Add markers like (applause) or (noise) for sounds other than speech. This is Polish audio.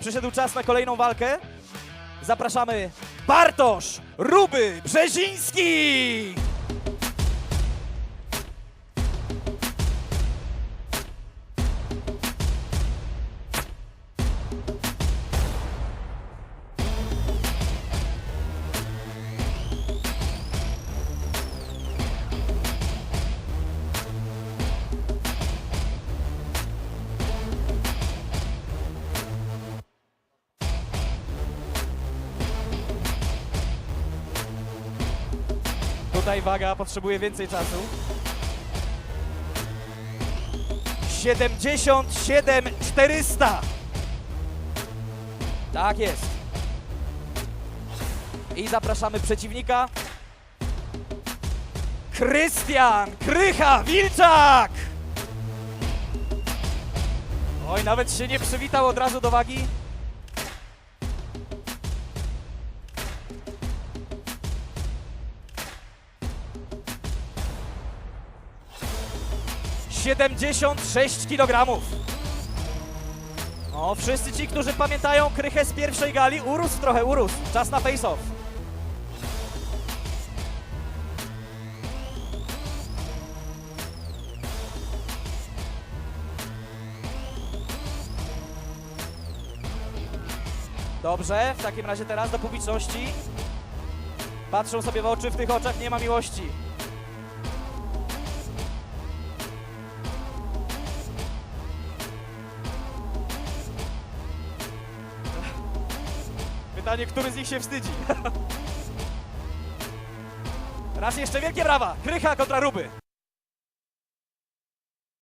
Przyszedł czas na kolejną walkę. Zapraszamy Bartosz Ruby Brzeziński! Tutaj waga potrzebuje więcej czasu. 77 400. Tak jest. I zapraszamy przeciwnika. Krystian Krycha Wilczak! Oj, nawet się nie przywitał od razu do wagi. Siedemdziesiąt sześć kilogramów. O, wszyscy ci, którzy pamiętają Krychę z pierwszej gali, urósł trochę, urósł. Czas na face-off. Dobrze, w takim razie teraz do publiczności. Patrzą sobie w oczy, w tych oczach nie ma miłości. Pytanie, który z nich się wstydzi? (laughs) Raz jeszcze wielkie brawa! Krycha kontra Ruby.